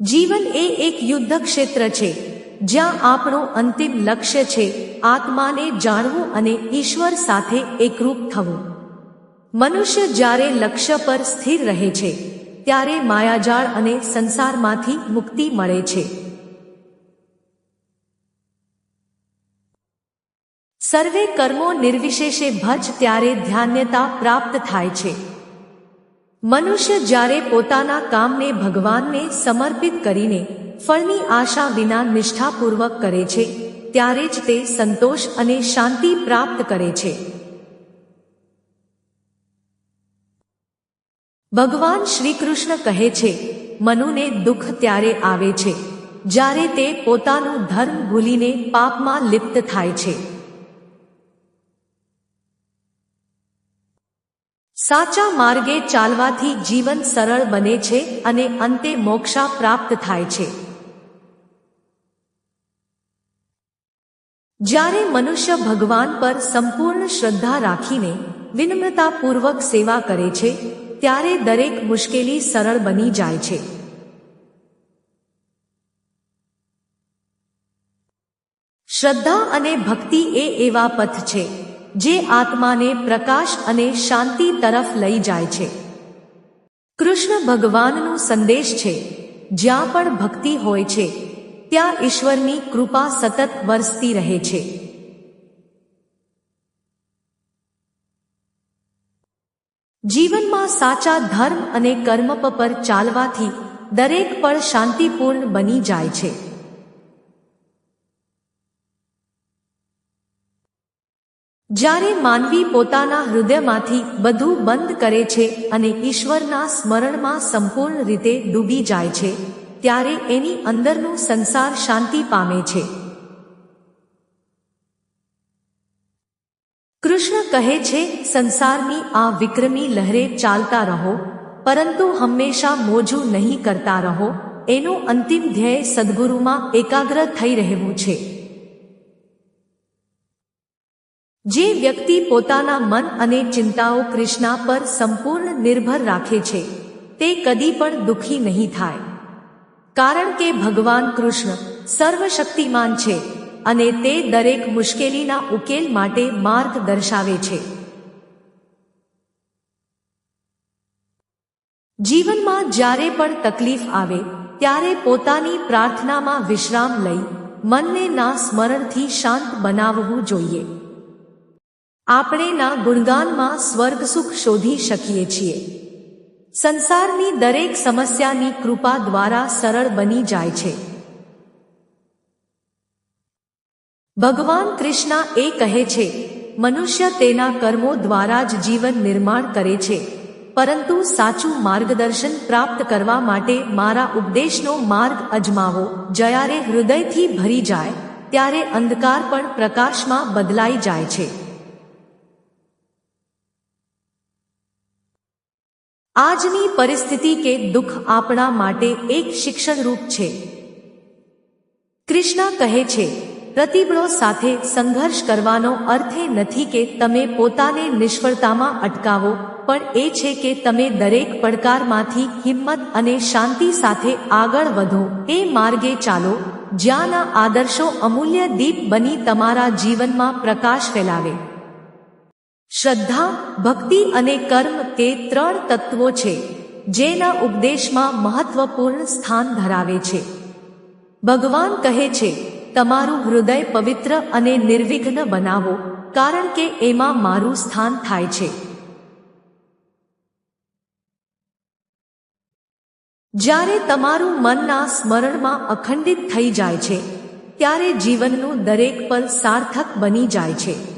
જીવન એ એક યુદ્ધ ક્ષેત્ર છે, જ્યાં આપણું અંતિમ લક્ષ્ય છે આત્માને જાણવું અને ઈશ્વર સાથે એકરૂપ થવું. મનુષ્ય જ્યારે લક્ષ્ય પર સ્થિર રહે છે, ત્યારે માયાજાળ અને સંસારમાંથી મુક્તિ મળે છે. સર્વે કર્મો નિર્વિશેષે ભજ ત્યારે ધ્યાન્યતા પ્રાપ્ત થાય છે. મનુષ્ય જ્યારે પોતાના કામને ભગવાનને સમર્પિત કરીને ફળની આશા વિના નિષ્ઠાપૂર્વક કરે છે, ત્યારે જ તે સંતોષ અને શાંતિ પ્રાપ્ત કરે છે. ભગવાન શ્રી કૃષ્ણ કહે છે, મનુને દુઃખ ત્યારે આવે છે, જ્યારે તે પોતાનું ધર્મ ભૂલીને પાપમાં લિપ્ત થાય છે. સાચા માર્ગે ચાલવાથી જીવન સરળ બને છે અને અંતે મોક્ષા પ્રાપ્ત થાય છે. જ્યારે મનુષ્ય ભગવાન પર સંપૂર્ણ શ્રદ્ધા રાખીને વિનમ્રતાપૂર્વક સેવા કરે છે, ત્યારે દરેક મુશ્કેલી સરળ બની જાય છે. શ્રદ્ધા અને ભક્તિ એ એવા પથ છે જે આત્માને પ્રકાશ અને શાંતિ તરફ લઈ જાય છે. કૃષ્ણ ભગવાનનો સંદેશ છે, જ્યાં પણ ભક્તિ હોય છે, ત્યાં ઈશ્વરની કૃપા સતત વરસતી રહે છે. જીવનમાં સાચા ધર્મ અને કર્મ પર ચાલવાથી દરેક પળ શાંતિપૂર્ણ બની જાય છે. જ્યારે માનવી પોતાના હૃદયમાંથી બધું બંધ કરે છે અને ઈશ્વરના સ્મરણમાં સંપૂર્ણ રીતે ડૂબી જાય છે, ત્યારે એની અંદરનું સંસાર શાંતિ પામે છે. કૃષ્ણ કહે છે, સંસારની આ વિક્રમી લહેરે ચાલતા રહો, પરંતુ હંમેશા મોજું નહીં કરતા રહો. એનું અંતિમ ધ્યેય સદગુરુમાં એકાગ્ર થઈ રહેવું છે. જે વ્યક્તિ પોતાના મન અને ચિંતાઓ કૃષ્ણા પર સંપૂર્ણ નિર્ભર રાખે છે, તે કદી પણ દુઃખી નહીં થાય. કારણ કે ભગવાન કૃષ્ણ સર્વશક્તિમાન છે અને તે દરેક મુશ્કેલીના ઉકેલ માટે માર્ગ દર્શાવે છે. જીવનમાં જ્યારે પણ તકલીફ આવે, ત્યારે પોતાની પ્રાર્થનામાં વિશ્રામ લઈ, મનને ના સ્મરણથી શાંત બનાવવું જોઈએ. આપણે ના ગુણગાનમાં સ્વર્ગ સુખ શોધી શકીએ છીએ. સંસારની દરેક સમસ્યાની કૃપા દ્વારા સરળ બની જાય છે. ભગવાન કૃષ્ણ એ કહે છે, મનુષ્ય તેના કર્મો દ્વારા જ જીવન નિર્માણ કરે છે. પરંતુ સાચું માર્ગદર્શન પ્રાપ્ત કરવા માટે મારા ઉપદેશનો માર્ગ અજમાવો. જ્યારે હૃદયથી ભરી જાય, ત્યારે અંધકાર પણ પ્રકાશમાં બદલાઈ જાય છે. આજની પરિસ્થિતિ કે દુઃખ આપણા માટે એક શિક્ષણરૂપ છે. કૃષ્ણ કહે છે, પ્રતિબળો સાથે સંઘર્ષ કરવાનો અર્થ એ નથી કે તમે પોતાને નિષ્ફળતામાં અટકાવો, પણ એ છે કે તમે દરેક પડકારમાંથી હિંમત અને શાંતિ સાથે આગળ વધો. એ માર્ગે ચાલો, જ્યાંના આદર્શો અમૂલ્ય દીપ બની તમારા જીવનમાં પ્રકાશ ફેલાવે. શ્રદ્ધા, ભક્તિ અને કર્મ તે ત્રણ તત્વો છે, જેના ઉપદેશમાં મહત્વપૂર્ણ સ્થાન ધરાવે છે. ભગવાન કહે છે, તમારું હૃદય પવિત્ર અને નિર્વિઘ્ન બનાવો, કારણ કે એમાં મારું સ્થાન થાય છે. જ્યારે તમારું મનના સ્મરણમાં અખંડિત થઈ જાય છે, ત્યારે જીવનનું દરેક પલ સાર્થક બની જાય છે.